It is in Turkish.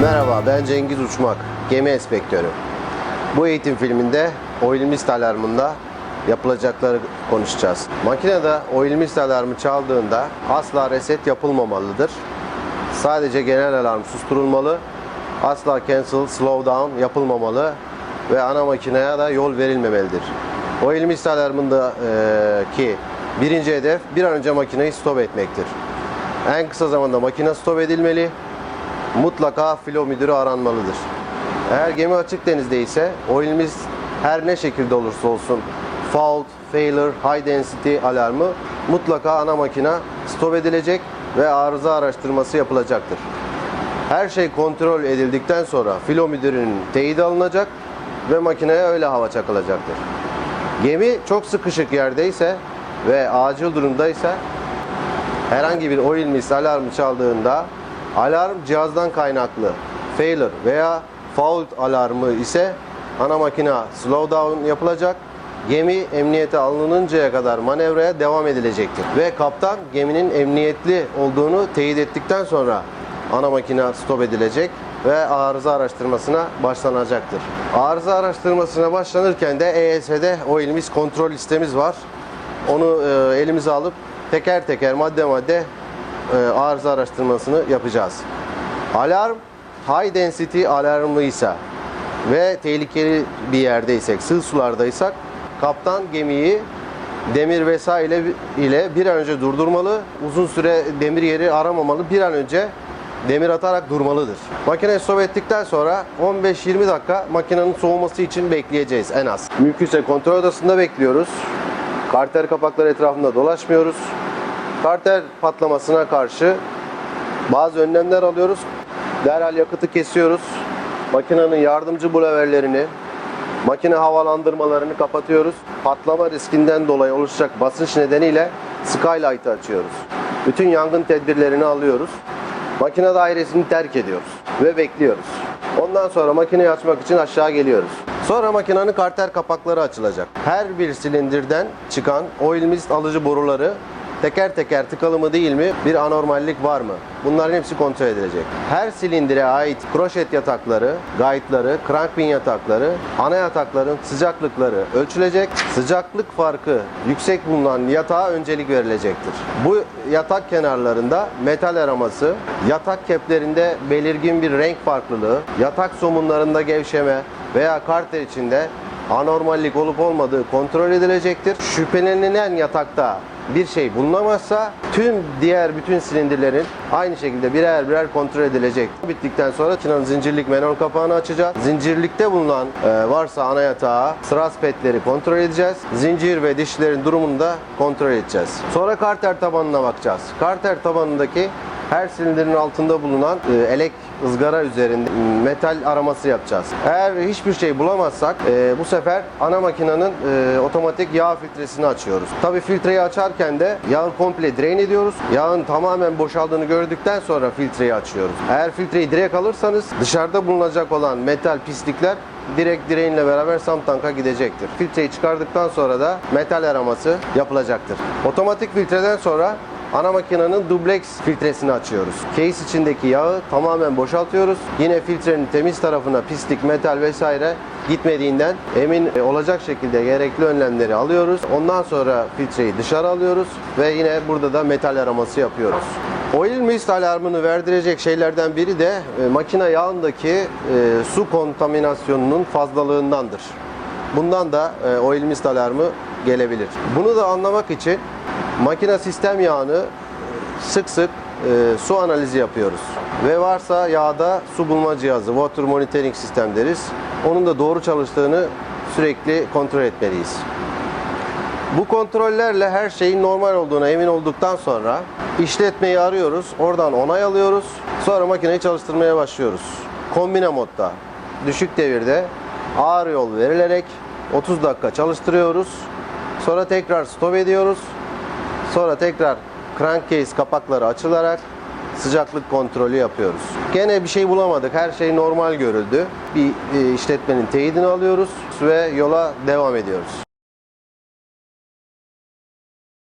Merhaba ben Cengiz Uçmak, gemi espektörü. Bu eğitim filminde oil mist alarmında yapılacakları konuşacağız. Makinede oil mist alarmı çaldığında asla reset yapılmamalıdır. Sadece genel alarm susturulmalı, asla cancel, slow down yapılmamalı ve ana makineye de yol verilmemelidir. Oil mist alarmında eee, ki birinci hedef bir an önce makineyi stop etmektir. En kısa zamanda makine stop edilmeli, mutlaka filo müdürü aranmalıdır. Eğer gemi açık denizde ise oilimiz her ne şekilde olursa olsun fault, failure, high density alarmı mutlaka ana makina stop edilecek ve arıza araştırması yapılacaktır. Her şey kontrol edildikten sonra filo müdürünün teyidi alınacak ve makineye öyle hava çakılacaktır. Gemi çok sıkışık yerdeyse ve acil durumdaysa herhangi bir oil miss alarmı çaldığında alarm cihazdan kaynaklı failure veya fault alarmı ise ana makina slow down yapılacak. Gemi emniyete alınıncaya kadar manevraya devam edilecektir. Ve kaptan geminin emniyetli olduğunu teyit ettikten sonra ana makina stop edilecek ve arıza araştırmasına başlanacaktır. Arıza araştırmasına başlanırken de ESD oil miss kontrol listemiz var. Onu e, elimize alıp teker teker madde madde e, arıza araştırmasını yapacağız. Alarm high density alarmıysa ve tehlikeli bir yerdeysek, sığ sulardaysak kaptan gemiyi demir vesaire ile bir an önce durdurmalı. Uzun süre demir yeri aramamalı. Bir an önce demir atarak durmalıdır. Makine stop ettikten sonra 15-20 dakika makinenin soğuması için bekleyeceğiz en az. Mümkünse kontrol odasında bekliyoruz. Karter kapakları etrafında dolaşmıyoruz. Karter patlamasına karşı bazı önlemler alıyoruz. Derhal yakıtı kesiyoruz. Makinenin yardımcı buleverlerini, makine havalandırmalarını kapatıyoruz. Patlama riskinden dolayı oluşacak basınç nedeniyle skylight'ı açıyoruz. Bütün yangın tedbirlerini alıyoruz. Makine dairesini terk ediyoruz ve bekliyoruz. Ondan sonra makineyi açmak için aşağı geliyoruz. Sonra makinenin karter kapakları açılacak. Her bir silindirden çıkan oil mist alıcı boruları teker teker tıkalı mı değil mi, bir anormallik var mı? Bunların hepsi kontrol edilecek. Her silindire ait kroşet yatakları, guide'ları, crankpin yatakları, ana yatakların sıcaklıkları ölçülecek. Sıcaklık farkı yüksek bulunan yatağa öncelik verilecektir. Bu yatak kenarlarında metal araması, yatak keplerinde belirgin bir renk farklılığı, yatak somunlarında gevşeme veya karter içinde anormallik olup olmadığı kontrol edilecektir. Şüphelenilen yatakta bir şey bulunamazsa tüm diğer bütün silindirlerin aynı şekilde birer birer kontrol edilecek. Bittikten sonra makinenin zincirlik menol kapağını açacağız. Zincirlikte bulunan e, varsa ana yatağı sıras petleri kontrol edeceğiz. Zincir ve dişlerin durumunu da kontrol edeceğiz. Sonra karter tabanına bakacağız. Karter tabanındaki her silindirin altında bulunan e, elek ızgara üzerinde metal araması yapacağız. Eğer hiçbir şey bulamazsak e, bu sefer ana makinenin e, otomatik yağ filtresini açıyoruz. Tabii filtreyi açarken de yağı komple drain ediyoruz. Yağın tamamen boşaldığını gördükten sonra filtreyi açıyoruz. Eğer filtreyi direkt alırsanız dışarıda bulunacak olan metal pislikler direkt direğinle beraber sam tanka gidecektir. Filtreyi çıkardıktan sonra da metal araması yapılacaktır. Otomatik filtreden sonra Ana makinenin dublex filtresini açıyoruz. Case içindeki yağı tamamen boşaltıyoruz. Yine filtrenin temiz tarafına pislik, metal vesaire gitmediğinden emin olacak şekilde gerekli önlemleri alıyoruz. Ondan sonra filtreyi dışarı alıyoruz ve yine burada da metal araması yapıyoruz. Oil mist alarmını verdirecek şeylerden biri de e, makine yağındaki e, su kontaminasyonunun fazlalığındandır. Bundan da e, oil mist alarmı gelebilir. Bunu da anlamak için makine sistem yağını sık sık e, su analizi yapıyoruz. Ve varsa yağda su bulma cihazı, water monitoring sistem deriz. Onun da doğru çalıştığını sürekli kontrol etmeliyiz. Bu kontrollerle her şeyin normal olduğuna emin olduktan sonra işletmeyi arıyoruz. Oradan onay alıyoruz. Sonra makineyi çalıştırmaya başlıyoruz. Kombine modda, düşük devirde ağır yol verilerek 30 dakika çalıştırıyoruz. Sonra tekrar stop ediyoruz. Sonra tekrar crankcase kapakları açılarak sıcaklık kontrolü yapıyoruz. Gene bir şey bulamadık. Her şey normal görüldü. Bir e, işletmenin teyidini alıyoruz ve yola devam ediyoruz.